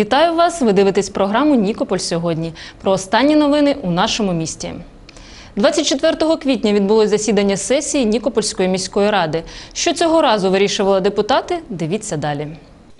Вітаю вас! Ви дивитесь програму Нікополь сьогодні. Про останні новини у нашому місті. 24 квітня відбулось засідання сесії Нікопольської міської ради. Що цього разу вирішували депутати? Дивіться далі.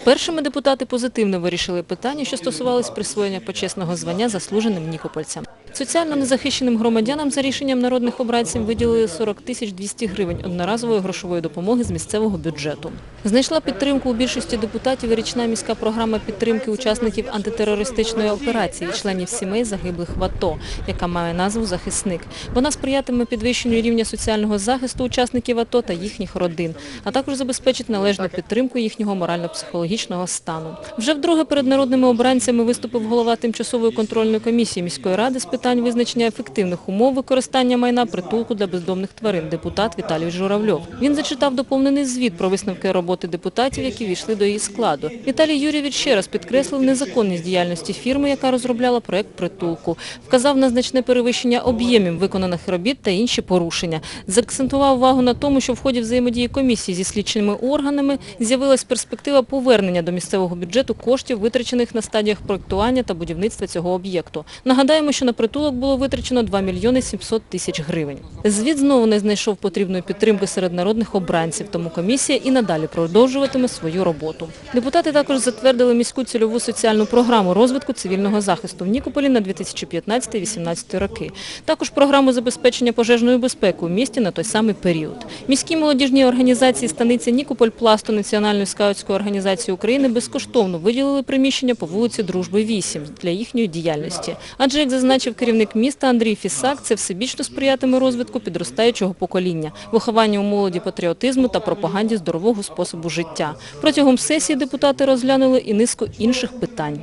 Першими депутати позитивно вирішили питання, що стосувалось присвоєння почесного звання заслуженим нікопольцям. Соціально незахищеним громадянам за рішенням народних обранців виділили 40 тисяч 200 гривень одноразової грошової допомоги з місцевого бюджету. Знайшла підтримку у більшості депутатів річна міська програма підтримки учасників антитерористичної операції, членів сімей загиблих в АТО, яка має назву «Захисник». Вона сприятиме підвищенню рівня соціального захисту учасників АТО та їхніх родин, а також забезпечить належну підтримку їхнього морально-психологічного стану. Вже вдруге перед народними обранцями виступив голова тимчасової контрольної комісії міської ради з питань визначення ефективних умов використання майна притулку для бездомних тварин, депутат Віталій Журавльов. Він зачитав доповнений звіт про висновки роботи депутатів, які війшли до її складу. Віталій Юрійович ще раз підкреслив незаконність діяльності фірми, яка розробляла проект притулку. Вказав на значне перевищення об'ємів виконаних робіт та інші порушення. Заакцентував увагу на тому, що в ході взаємодії комісії зі слідчими органами з'явилась перспектива повернення до місцевого бюджету коштів, витрачених на стадіях проектування та будівництва цього об'єкту. Нагадаємо, що на притулок було витрачено 2 мільйони 700 тисяч гривень. Звіт знову не знайшов потрібної підтримки серед народних обранців, тому комісія і надалі продовжуватиме свою роботу. Депутати також затвердили міську цільову соціальну програму розвитку цивільного захисту в Нікополі на 2015-2018 роки. Також програму забезпечення пожежною безпекою в місті на той самий період. Міські молодіжні організації станиці Нікополь Пласту Національної скаутської організації України безкоштовно виділили приміщення по вулиці Дружби 8 для їхньої діяльності. Адже, як зазначив керівник міста Андрій Фісак, це всебічно сприятиме розвитку підростаючого покоління, вихованню у молоді патріотизму та пропаганді здорового способу життя. Протягом сесії депутати розглянули і низку інших питань.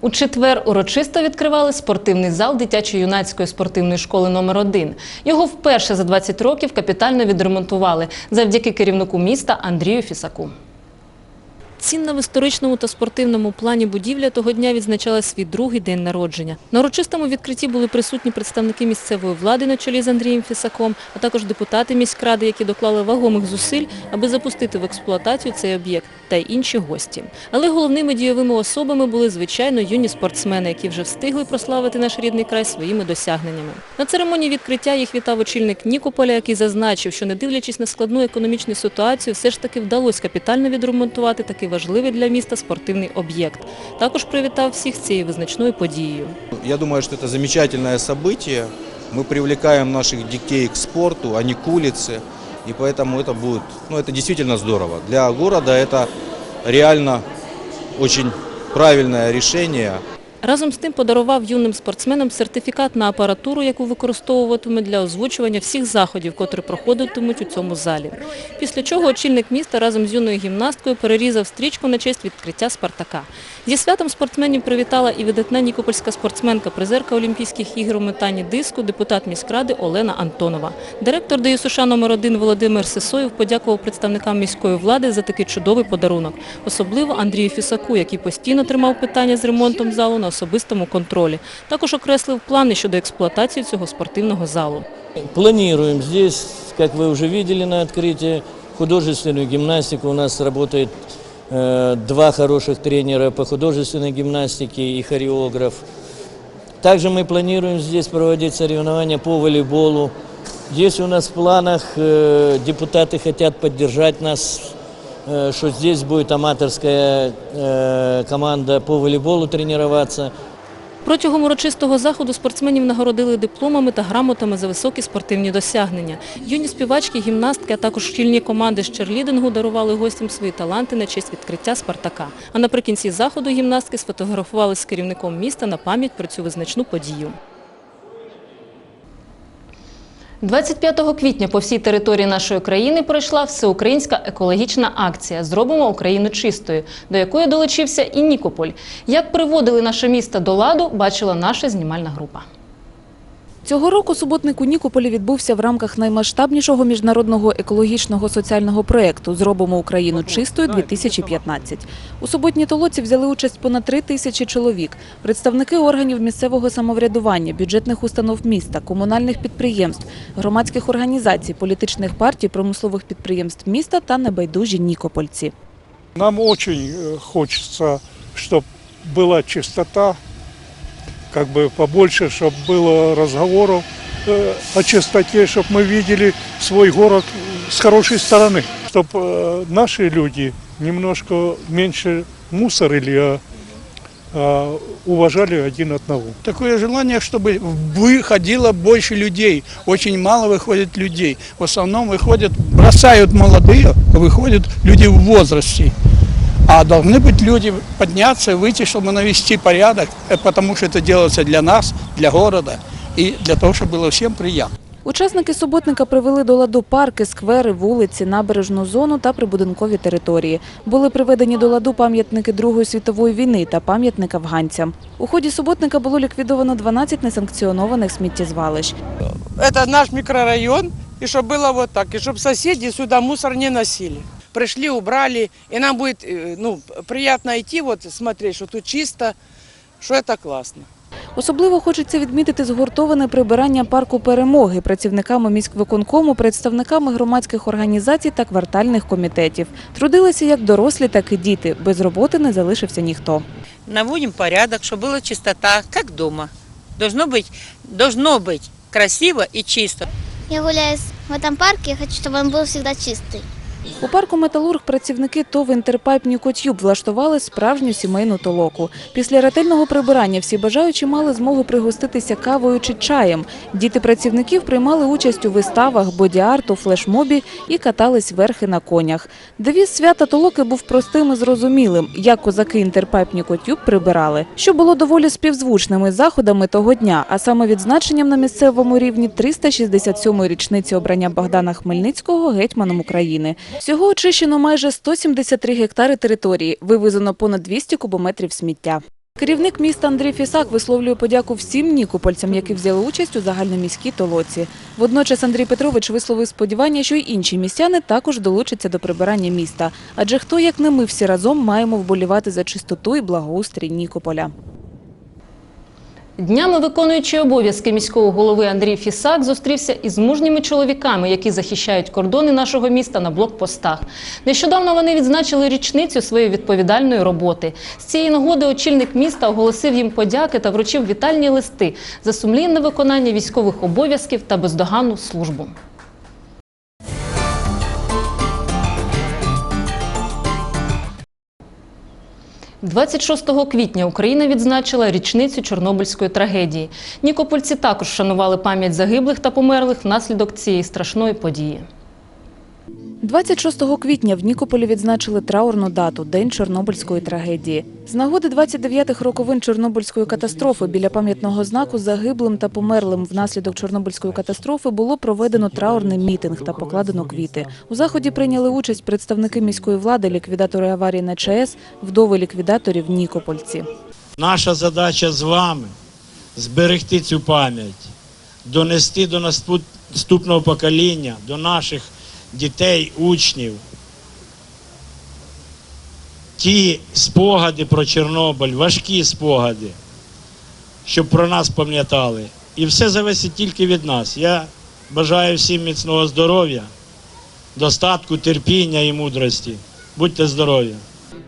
У четвер урочисто відкривали спортивний зал дитячо-юнацької спортивної школи номер 1 Його вперше за 20 років капітально відремонтували завдяки керівнику міста Андрію Фісаку. Цінна в історичному та спортивному плані будівля того дня відзначала свій другий день народження. На урочистому відкритті були присутні представники місцевої влади на чолі з Андрієм Фісаком, а також депутати міськради, які доклали вагомих зусиль, аби запустити в експлуатацію цей об'єкт, та й інші гості. Але головними дієвими особами були, звичайно, юні спортсмени, які вже встигли прославити наш рідний край своїми досягненнями. На церемонії відкриття їх вітав очільник Нікополя, який зазначив, що не дивлячись на складну економічну ситуацію, все ж таки вдалося капітально відремонтувати такий важливий для міста спортивний об'єкт. Також привітав всіх з цією визначною подією. Я думаю, что это замечательное событие. Мы привлекаем наших детей к спорту, а не к улице. И поэтому это будет, ну это действительно здорово. Для города это реально очень правильное решение. Разом з тим подарував юним спортсменам сертифікат на апаратуру, яку використовуватиме для озвучування всіх заходів, котрі проходитимуть у цьому залі. Після чого очільник міста разом з юною гімнасткою перерізав стрічку на честь відкриття «Спартака». Зі святом спортсменів привітала і видатна нікопольська спортсменка, призерка Олімпійських ігор у метанні диску, депутат міськради Олена Антонова. Директор ДЮСШ номер 1 Володимир Сисоєв подякував представникам міської влади за такий чудовий подарунок. Особливо Андрію Фісаку, який постійно тримав питання з ремонтом залу на особистому контролі. Також окреслив плани щодо експлуатації цього спортивного залу. Планируем здесь, как вы уже видели на открытии, художественную гимнастику. У нас работает э, два хороших тренера по художественной гимнастике и хореограф. Также мы планируем здесь проводить соревнования по волейболу. Здесь у нас в планах, э, депутаты хотят поддержать нас, э, что здесь будет аматорская э, команда по волейболу тренироваться. Протягом урочистого заходу спортсменів нагородили дипломами та грамотами за високі спортивні досягнення. Юні співачки, гімнастки, а також шкільні команди з черлідингу дарували гостям свої таланти на честь відкриття «Спартака». А наприкінці заходу гімнастки сфотографували з керівником міста на пам'ять про цю визначну подію. 25 квітня по всій території нашої країни пройшла всеукраїнська екологічна акція Зробимо Україну чистою, до якої долучився і Нікополь. Як приводили наше місто до ладу, бачила наша знімальна група. Цього року суботник у Нікополі відбувся в рамках наймасштабнішого міжнародного екологічного соціального проєкту «Зробимо Україну чистою-2015». У суботній толоці взяли участь понад три тисячі чоловік, представники органів місцевого самоврядування, бюджетних установ міста, комунальних підприємств, громадських організацій, політичних партій, промислових підприємств міста та небайдужі нікопольці. Нам очень э, хочется, чтобы была чистота, как бы побольше, чтобы было разговоров э, о чистоте, чтобы мы видели свой город с хорошей стороны, чтобы наши люди немножко меньше мусорили, а, а уважали один одного. Такое желание, чтобы выходило больше людей. Очень мало выходит людей. В основном выходят, бросают молодые, выходят люди в возрасте. А должны быть люди подняться и выйти, чтобы навести порядок, э, потому что это делается для нас, для города и для того, чтобы было всем приятно. Учасники суботника привели до ладу парки, сквери, вулиці, набережну зону та прибудинкові території. Були приведені до ладу пам'ятники Другої світової війни та пам'ятник афганцям. У ході суботника було ліквідовано 12 несанкціонованих сміттєзвалищ. это наш микрорайон, и чтобы было вот так, и чтобы соседи сюда мусор не носили. Пришли, убрали, и нам будет э, ну, приятно идти, вот смотреть, что тут чисто, что это классно. Особливо хочеться відмітити згуртоване прибирання парку перемоги працівниками міськвиконкому, представниками громадських організацій та квартальних комітетів. Трудилися як дорослі, так і діти. Без роботи не залишився ніхто. наводим порядок, чтобы была чистота, как дома. Должно быть, должно быть красиво и чисто. Я гуляю с- в этом парке, я хочу, чтобы он был всегда чистый. У парку Металург працівники ТОВ «Інтерпайп Нікотюб» влаштували справжню сімейну толоку. Після ретельного прибирання всі бажаючі мали змогу пригоститися кавою чи чаєм. Діти працівників приймали участь у виставах, боді-арту, флешмобі і катались верхи на конях. Девіз свята толоки був простим і зрозумілим, як козаки «Інтерпайп Нікотюб» прибирали, що було доволі співзвучними заходами того дня, а саме відзначенням на місцевому рівні 367-ї річниці обрання Богдана Хмельницького гетьманом України. Всього очищено майже 173 гектари території, вивезено понад 200 кубометрів сміття. Керівник міста Андрій Фісак висловлює подяку всім нікопольцям, які взяли участь у загальноміській толоці. Водночас Андрій Петрович висловив сподівання, що й інші містяни також долучаться до прибирання міста. Адже хто, як не ми, всі разом маємо вболівати за чистоту і благоустрій Нікополя. Днями виконуючий обов'язки міського голови Андрій Фісак зустрівся із мужніми чоловіками, які захищають кордони нашого міста на блокпостах. Нещодавно вони відзначили річницю своєї відповідальної роботи. З цієї нагоди очільник міста оголосив їм подяки та вручив вітальні листи за сумлінне виконання військових обов'язків та бездоганну службу. – 26 квітня Україна відзначила річницю Чорнобильської трагедії. Нікопольці також вшанували пам'ять загиблих та померлих внаслідок цієї страшної події. 26 квітня в Нікополі відзначили траурну дату День Чорнобильської трагедії. З нагоди 29-х роковин Чорнобильської катастрофи біля пам'ятного знаку загиблим та померлим внаслідок Чорнобильської катастрофи було проведено траурний мітинг та покладено квіти. У заході прийняли участь представники міської влади, ліквідатори аварії на ЧАЕС, вдови ліквідаторів Нікопольці. Наша задача з вами зберегти цю пам'ять, донести до наступ- наступного покоління, до наших дітей, учнів. Ті спогади про Чорнобиль, важкі спогади, щоб про нас пам'ятали. І все зависить тільки від нас. Я бажаю всім міцного здоров'я, достатку, терпіння і мудрості. Будьте здорові!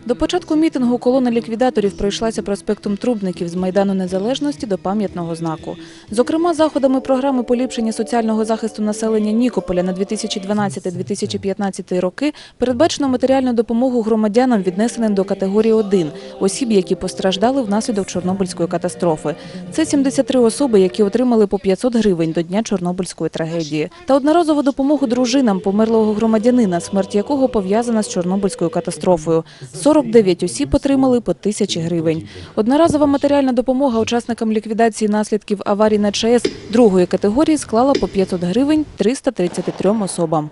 До початку мітингу колона ліквідаторів пройшлася проспектом Трубників з Майдану Незалежності до пам'ятного знаку. Зокрема, заходами програми поліпшення соціального захисту населення Нікополя на 2012-2015 роки передбачено матеріальну допомогу громадянам, віднесеним до категорії 1 – осіб, які постраждали внаслідок Чорнобильської катастрофи. Це 73 особи, які отримали по 500 гривень до дня Чорнобильської трагедії. Та одноразову допомогу дружинам померлого громадянина, смерть якого пов'язана з Чорнобильською катастрофою. 49 осіб отримали по тисячі гривень. Одноразова матеріальна допомога учасникам ліквідації наслідків аварії на ЧАЕС другої категорії склала по 500 гривень 333 особам.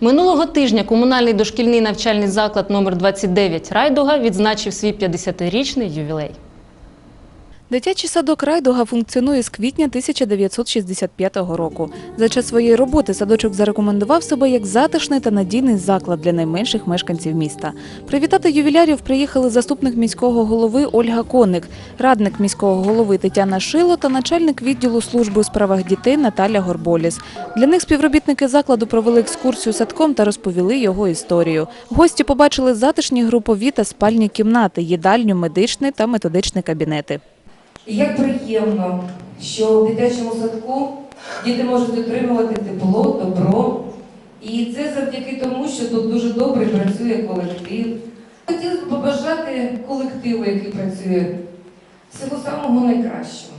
Минулого тижня комунальний дошкільний навчальний заклад номер 29 Райдуга відзначив свій 50-річний ювілей. Дитячий садок Райдуга функціонує з квітня 1965 року. За час своєї роботи садочок зарекомендував себе як затишний та надійний заклад для найменших мешканців міста. Привітати ювілярів приїхали заступник міського голови Ольга Коник, радник міського голови Тетяна Шило та начальник відділу служби у справах дітей Наталя Горболіс. Для них співробітники закладу провели екскурсію садком та розповіли його історію. Гості побачили затишні групові та спальні кімнати, їдальню, медичний та методичний кабінети. І як приємно, що в дитячому садку діти можуть отримувати тепло, добро. І це завдяки тому, що тут дуже добре працює колектив. Хотілося б побажати колективу, який працює, всього самого найкращого.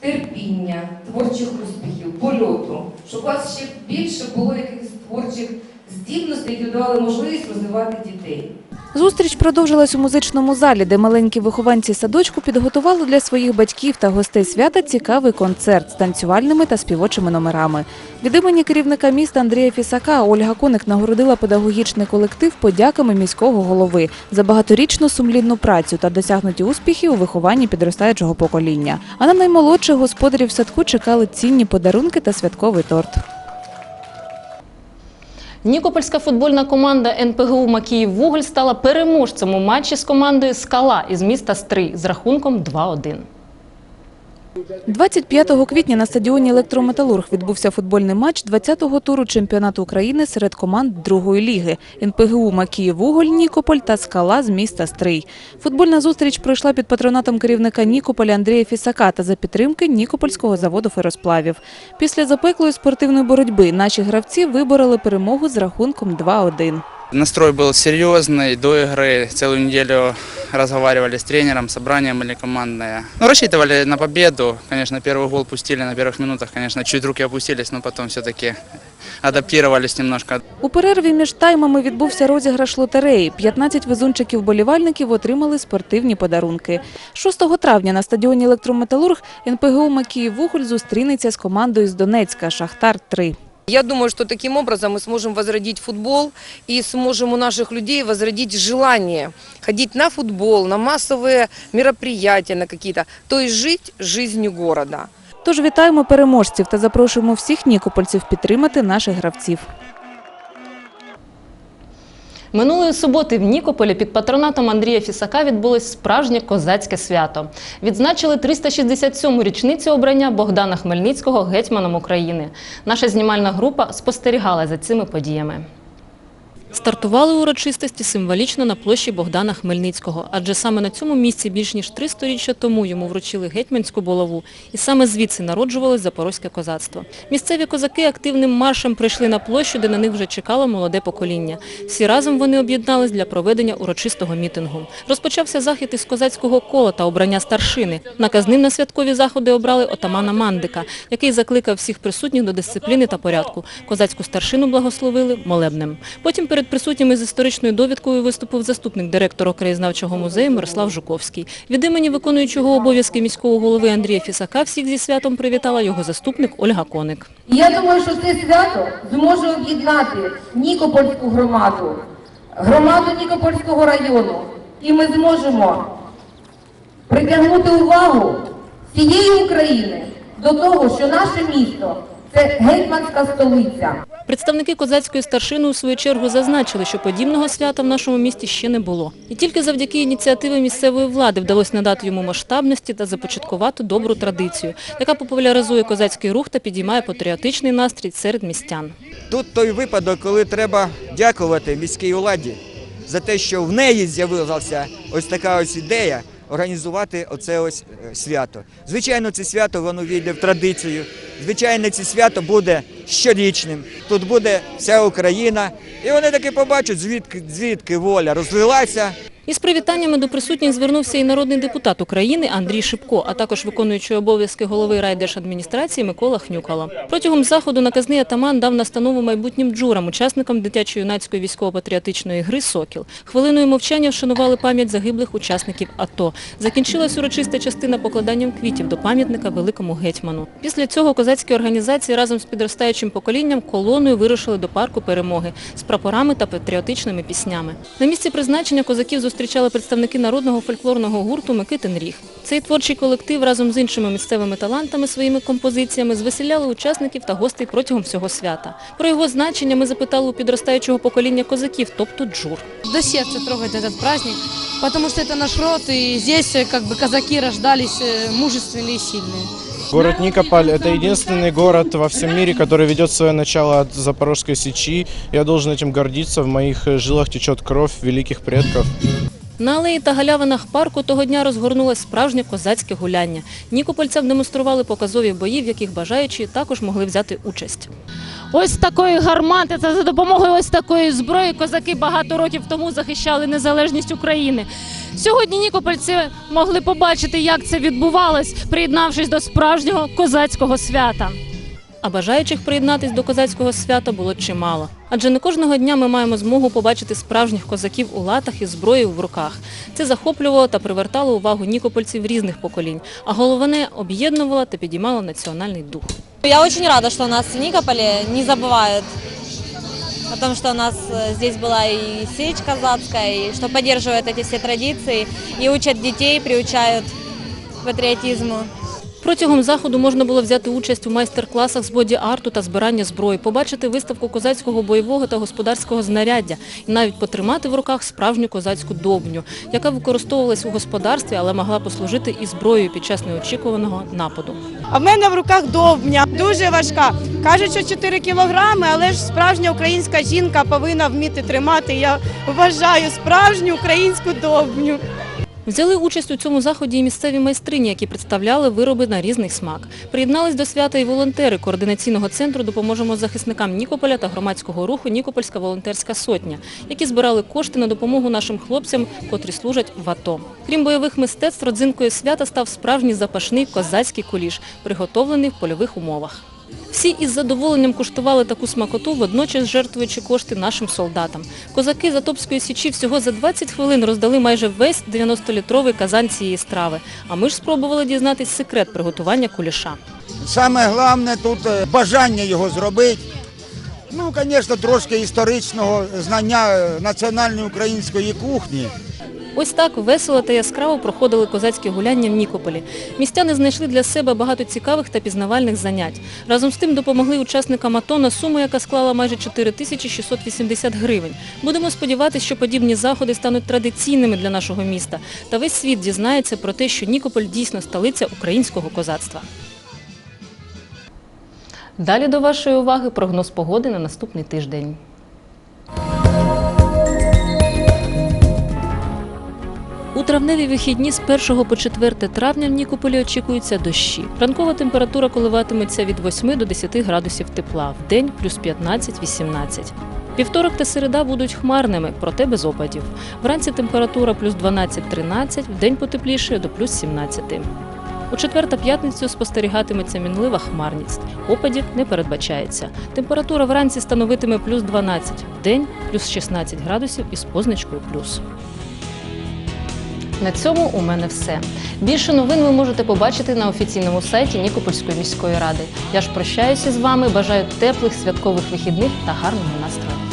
Терпіння, творчих успіхів, польоту, щоб у вас ще більше було якихось творчих здібностей, які давали можливість розвивати дітей. Зустріч продовжилась у музичному залі, де маленькі вихованці садочку підготували для своїх батьків та гостей свята цікавий концерт з танцювальними та співочими номерами. Від імені керівника міста Андрія Фісака Ольга Коник нагородила педагогічний колектив подяками міського голови за багаторічну сумлінну працю та досягнуті успіхи у вихованні підростаючого покоління. А на наймолодших господарів садку чекали цінні подарунки та святковий торт. Нікопольська футбольна команда НПГУ Макіїв Вуголь стала переможцем у матчі з командою Скала із міста Стрий з рахунком 2-1. 25 квітня на стадіоні «Електрометалург» відбувся футбольний матч 20-го туру чемпіонату України серед команд другої ліги НПГУ «Макіївуголь» Нікополь та «Скала» з міста Стрий. Футбольна зустріч пройшла під патронатом керівника Нікополя Андрія Фісака та за підтримки Нікопольського заводу феросплавів. Після запеклої спортивної боротьби наші гравці вибороли перемогу з рахунком 2-1. Настрой был серьезный, до игры целую неделю разговаривали с тренером, собрания были командные. Ну, рассчитывали на победу, конечно, первый гол пустили на первых минутах, конечно, чуть руки опустились, но потом все-таки адаптировались немножко. У перерві між таймами відбувся розіграш лотереї. 15 везунчиків-болівальників отримали спортивні подарунки. 6 травня на стадіоні «Електрометалург» НПГУ «Макіїв-Вуголь» зустрінеться з командою з Донецька «Шахтар-3». я думаю, что таким образом мы сможем возродить футбол и сможем у наших людей возродить желание ходить на футбол, на массовые мероприятия, на какие-то, то есть жить жизнью города. Тож вітаємо переможців та запрошуємо всіх нікопольців підтримати наших гравців. Минулої суботи в Нікополі під патронатом Андрія Фісака відбулось справжнє козацьке свято. Відзначили 367-му річницю обрання Богдана Хмельницького гетьманом України. Наша знімальна група спостерігала за цими подіями. Стартували урочистості символічно на площі Богдана Хмельницького, адже саме на цьому місці більш ніж три сторіччя тому йому вручили гетьманську булаву, і саме звідси народжувалось запорозьке козацтво. Місцеві козаки активним маршем прийшли на площу, де на них вже чекало молоде покоління. Всі разом вони об'єднались для проведення урочистого мітингу. Розпочався захід із козацького кола та обрання старшини. Наказним на святкові заходи обрали отамана Мандика, який закликав всіх присутніх до дисципліни та порядку. Козацьку старшину благословили молебнем. Потім перед присутніми з історичною довідкою виступив заступник директора краєзнавчого музею Мирослав Жуковський. Від імені виконуючого обов'язки міського голови Андрія Фісака всіх зі святом привітала його заступник Ольга Коник. Я думаю, що це свято зможе об'єднати Нікопольську громаду, громаду Нікопольського району. І ми зможемо притягнути увагу всієї України до того, що наше місто це гетьманська столиця. Представники козацької старшини у свою чергу зазначили, що подібного свята в нашому місті ще не було. І тільки завдяки ініціативі місцевої влади вдалося надати йому масштабності та започаткувати добру традицію, яка популяризує козацький рух та підіймає патріотичний настрій серед містян. Тут той випадок, коли треба дякувати міській владі за те, що в неї з'явилася ось така ось ідея організувати оце ось е, свято. Звичайно, це свято воно війде в традицію. Звичайно, це свято буде щорічним. Тут буде вся Україна, і вони таки побачать, звідки звідки воля розлилася. Із привітаннями до присутніх звернувся і народний депутат України Андрій Шипко, а також виконуючий обов'язки голови райдержадміністрації Микола Хнюкало. Протягом заходу наказний атаман дав настанову майбутнім джурам, учасникам дитячо-юнацької військово-патріотичної гри «Сокіл». Хвилиною мовчання вшанували пам'ять загиблих учасників АТО. Закінчилась урочиста частина покладанням квітів до пам'ятника великому гетьману. Після цього козацькі організації разом з підростаючим поколінням колоною вирушили до парку перемоги з прапорами та патріотичними піснями. На місці призначення козаків зустрічали представники народного фольклорного гурту Микитин Ріг. Цей творчий колектив разом з іншими місцевими талантами своїми композиціями звеселяли учасників та гостей протягом всього свята. Про його значення ми запитали у підростаючого покоління козаків, тобто джур. До сердца трогает этот праздник, потому что это наш род, и здесь э, как бы казаки рождались э, мужественные и сильные. Город Никополь – это единственный город во всем мире, который ведет свое начало от Запорожской сечи. Я должен этим гордиться. В моих э, жилах течет кровь великих предков. На алеї та галявинах парку того дня розгорнулось справжнє козацьке гуляння. Нікопольцям демонстрували показові бої, в яких бажаючі також могли взяти участь. Ось такої гармати та за допомогою ось такої зброї козаки багато років тому захищали незалежність України. Сьогодні нікопольці могли побачити, як це відбувалось, приєднавшись до справжнього козацького свята А бажаючих приєднатись до козацького свята було чимало. Адже не кожного дня ми маємо змогу побачити справжніх козаків у латах із зброєю в руках. Це захоплювало та привертало увагу нікопольців різних поколінь, а головне об'єднувало та підіймало національний дух. Я очень рада, что у нас в Никополе не забывают о том, что у нас э, здесь была и сечь казацкая, и что поддерживают эти все традиции и учат детей, приучают к патриотизму. Протягом заходу можна було взяти участь у майстер-класах з боді-арту та збирання зброї, побачити виставку козацького бойового та господарського знаряддя і навіть потримати в руках справжню козацьку довбню, яка використовувалась у господарстві, але могла послужити і зброєю під час неочікуваного нападу. А в мене в руках довбня, дуже важка. Кажуть, що 4 кілограми, але ж справжня українська жінка повинна вміти тримати. Я вважаю справжню українську довбню. Взяли участь у цьому заході і місцеві майстрині, які представляли вироби на різний смак. Приєднались до свята і волонтери координаційного центру «Допоможемо захисникам Нікополя» та громадського руху «Нікопольська волонтерська сотня», які збирали кошти на допомогу нашим хлопцям, котрі служать в АТО. Крім бойових мистецтв, родзинкою свята став справжній запашний козацький куліш, приготовлений в польових умовах. Всі із задоволенням куштували таку смакоту, водночас жертвуючи кошти нашим солдатам. Козаки Затопської січі всього за 20 хвилин роздали майже весь 90-літровий казан цієї страви. А ми ж спробували дізнатись секрет приготування куліша. Саме головне тут е, бажання його зробити. Ну, звісно, трошки історичного знання е, національної української кухні. Ось так весело та яскраво проходили козацькі гуляння в Нікополі. Містяни знайшли для себе багато цікавих та пізнавальних занять. Разом з тим допомогли учасникам АТО на суму, яка склала майже 4680 гривень. Будемо сподіватися, що подібні заходи стануть традиційними для нашого міста. Та весь світ дізнається про те, що Нікополь дійсно столиця українського козацтва. Далі до вашої уваги прогноз погоди на наступний тиждень. У травневі вихідні з 1 по 4 травня в Нікополі очікуються дощі. Ранкова температура коливатиметься від 8 до 10 градусів тепла, в день плюс 15-18. Вівторок та середа будуть хмарними, проте без опадів. Вранці температура плюс 12-13, в день потепліше до плюс 17. У четвер та п'ятницю спостерігатиметься мінлива хмарність. Опадів не передбачається. Температура вранці становитиме плюс 12, в день плюс 16 градусів із позначкою плюс. На цьому у мене все. Більше новин ви можете побачити на офіційному сайті Нікопольської міської ради. Я ж прощаюся з вами, бажаю теплих святкових вихідних та гарного настрою.